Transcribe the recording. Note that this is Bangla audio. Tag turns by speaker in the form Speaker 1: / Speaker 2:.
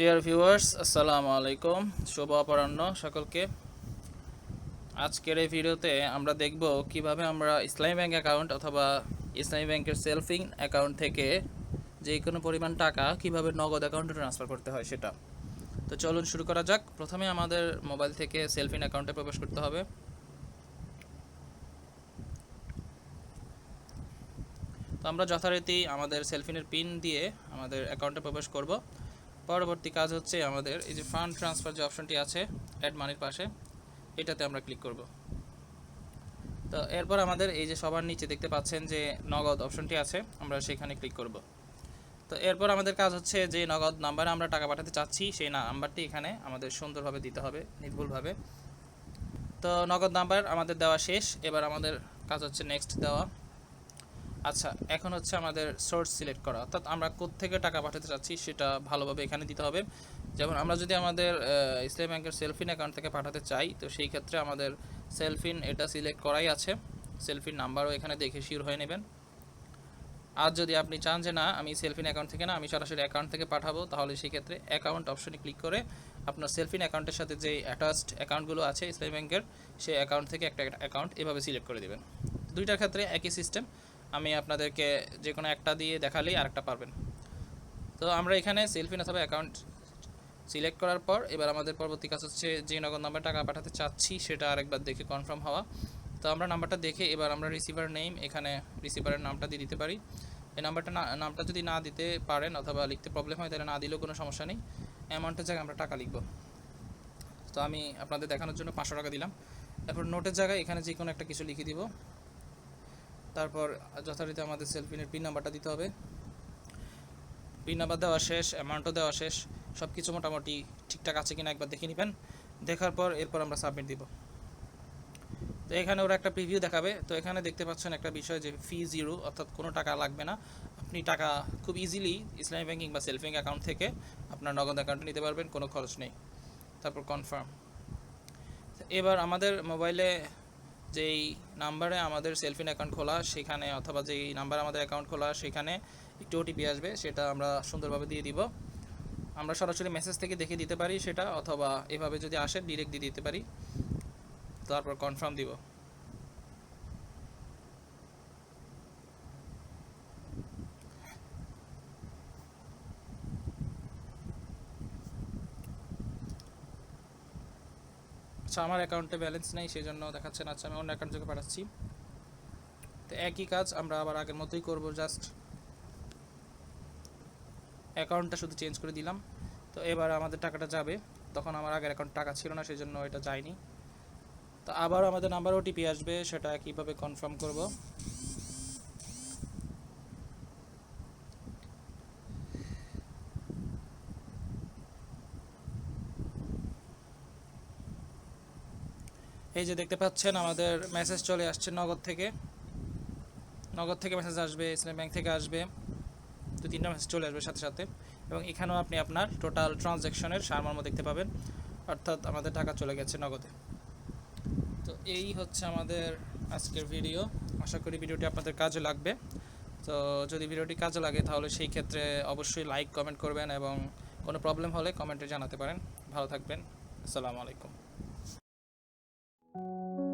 Speaker 1: ডিয়ার ভিউয়ার্স আসসালামু আলাইকুম। শুভ অপরাহ্ন সকলকে। আজকের এই ভিডিওতে আমরা দেখব কীভাবে আমরা ইসলামী ব্যাংক অ্যাকাউন্ট অথবা ইসলামী ব্যাংকের সেলফিং অ্যাকাউন্ট থেকে যে কোনো পরিমাণ টাকা কীভাবে নগদ অ্যাকাউন্টে ট্রান্সফার করতে হয় সেটা। তো চলুন শুরু করা যাক। প্রথমে আমাদের মোবাইল থেকে সেলফিন অ্যাকাউন্টে প্রবেশ করতে হবে। তো আমরা যথারীতি আমাদের সেলফিনের পিন দিয়ে আমাদের অ্যাকাউন্টে প্রবেশ করব। পরবর্তী কাজ হচ্ছে আমাদের এই যে ফান্ড ট্রান্সফার যে অপশনটি আছে অ্যাড মানির পাশে, এটাতে আমরা ক্লিক করব। তো এরপর আমাদের এই যে সবার নিচে দেখতে পাচ্ছেন যে নগদ অপশনটি আছে, আমরা সেখানে ক্লিক করব। তো এরপর আমাদের কাজ হচ্ছে যে নগদ নাম্বারে আমরা টাকা পাঠাতে চাচ্ছি, সেই নাম্বারটি এখানে আমাদের সুন্দরভাবে দিতে হবে, নির্ভুলভাবে। তো নগদ নাম্বার আমাদের দেওয়া শেষ, এবার আমাদের কাজ হচ্ছে নেক্সট দেওয়া। আচ্ছা এখন হচ্ছে আমাদের সোর্স সিলেক্ট করা। অর্থাৎ আমরা থেকে টাকা পাঠাতে চাচ্ছি সেটা ভালোভাবে এখানে দিতে হবে। যেমন আমরা যদি আমাদের ইসলামী ব্যাংকের সেলফিন অ্যাকাউন্ট থেকে পাঠাতে চাই, তো সেই ক্ষেত্রে আমাদের সেলফিন এটা সিলেক্ট করাই আছে। সেলফিন নাম্বারও এখানে দেখে শিওর হয়ে নেবেন। আর যদি আপনি চান যে না, আমি সেলফিন অ্যাকাউন্ট থেকে না, আমি সরাসরি অ্যাকাউন্ট থেকে পাঠাবো, তাহলে সেই ক্ষেত্রে অ্যাকাউন্ট অপশনে ক্লিক করে আপনার সেলফিন অ্যাকাউন্টের সাথে যে অ্যাটাচড অ্যাকাউন্টগুলো আছে ইসলামী ব্যাংকের, সেই অ্যাকাউন্ট থেকে একটা অ্যাকাউন্ট এভাবে সিলেক্ট করে দেবেন। দুইটার ক্ষেত্রে একই সিস্টেম আমি আপনাদেরকে যে কোনো একটা দিয়ে দেখালেই আরেকটা পারবেন। তো আমরা এখানে সেলফিন অথবা অ্যাকাউন্ট সিলেক্ট করার পর, এবার আমাদের পরবর্তী কাজ হচ্ছে যে নগদ নাম্বার টাকা পাঠাতে চাচ্ছি, সেটা আরেকবার দেখে কনফার্ম হওয়া। তো আমরা নাম্বারটা দেখে এবার আমরা রিসিভার নেম এখানে রিসিভারের নামটা দিয়ে দিতে পারি। এই নাম্বারটা না, নামটা যদি না দিতে পারেন অথবা লিখতে প্রবলেম হয়, তাহলে না দিলেও কোনো সমস্যা নেই। অ্যামাউন্টের জায়গায় আমরা টাকা লিখব। তো আমি আপনাদের দেখানোর জন্য পাঁচশো টাকা দিলাম। তারপর নোটের জায়গায় এখানে যে কোনো একটা কিছু লিখে দিব। তারপর যথারীতি আমাদের সেলফিনের পিন নাম্বারটা দিতে হবে। পিন নাম্বার দেওয়া শেষ অ্যামাউন্টও দেওয়া শেষ সব কিছু মোটামুটি ঠিকঠাক আছে কিনা একবার দেখে নেবেন। দেখার পর এরপর আমরা সাবমিট দিব। তো এখানে ওরা একটা প্রিভিউ দেখাবে। তো এখানে দেখতে পাচ্ছেন একটা বিষয় যে ফি জিরো অর্থাৎ কোনো টাকা লাগবে না। আপনি টাকা খুব ইজিলি ইসলামী ব্যাংকিং বা সেলফিং অ্যাকাউন্ট থেকে আপনার নগদ অ্যাকাউন্টে নিতে পারবেন, কোনো খরচ নেই। তারপর কনফার্ম এবার আমাদের মোবাইলে যেই নাম্বারে আমাদের সেলফিন অ্যাকাউন্ট খোলা, সেখানে অথবা যেই নাম্বারে আমাদের অ্যাকাউন্ট খোলা, সেখানে একটু ওটিপি আসবে, সেটা আমরা সুন্দরভাবে দিয়ে দিব। আমরা সরাসরি মেসেজ থেকে দেখে দিতে পারি সেটা, অথবা এভাবে যদি আসে ডিরেক্ট দিয়ে দিতে পারি। তারপর কনফার্ম দিব। আচ্ছা আমার অ্যাকাউন্টে ব্যালেন্স নেই সেই জন্য দেখাচ্ছেন আচ্ছা আমি অন্য অ্যাকাউন্ট থেকে পাঠাচ্ছি। তো একই কাজ আমরা আবার আগের মতোই করব জাস্ট অ্যাকাউন্টটা শুধু চেঞ্জ করে দিলাম। তো এবার আমাদের টাকাটা যাবে। তখন আমার আগের অ্যাকাউন্ট টাকা ছিল না সেই জন্য এটা যায়নি। তো আবার আমাদের নাম্বার ওটিপি আসবে, সেটা কীভাবে কনফার্ম করব? এই যে দেখতে পাচ্ছেন, আমাদের মেসেজ চলে আসছে নগদ থেকে। নগদ থেকে মেসেজ আসবে ইসলাম ব্যাংক থেকে আসবে। দু, তিনটা মেসেজ চলে আসবে সাথে সাথে। এবং এখানেও আপনি আপনার টোটাল ট্রানজ্যাকশনের সারমর্ম দেখতে পাবেন। অর্থাৎ আমাদের টাকা চলে গেছে নগদে। তো এই হচ্ছে আমাদের আজকের ভিডিও আশা করি ভিডিওটি আপনাদের কাজে লাগবে। তো যদি ভিডিওটি কাজে লাগে, তাহলে সেই ক্ষেত্রে অবশ্যই লাইক কমেন্ট করবেন এবং কোনো প্রবলেম হলে কমেন্টে জানাতে পারেন। ভালো থাকবেন। আসসালামু আলাইকুম। Thank you.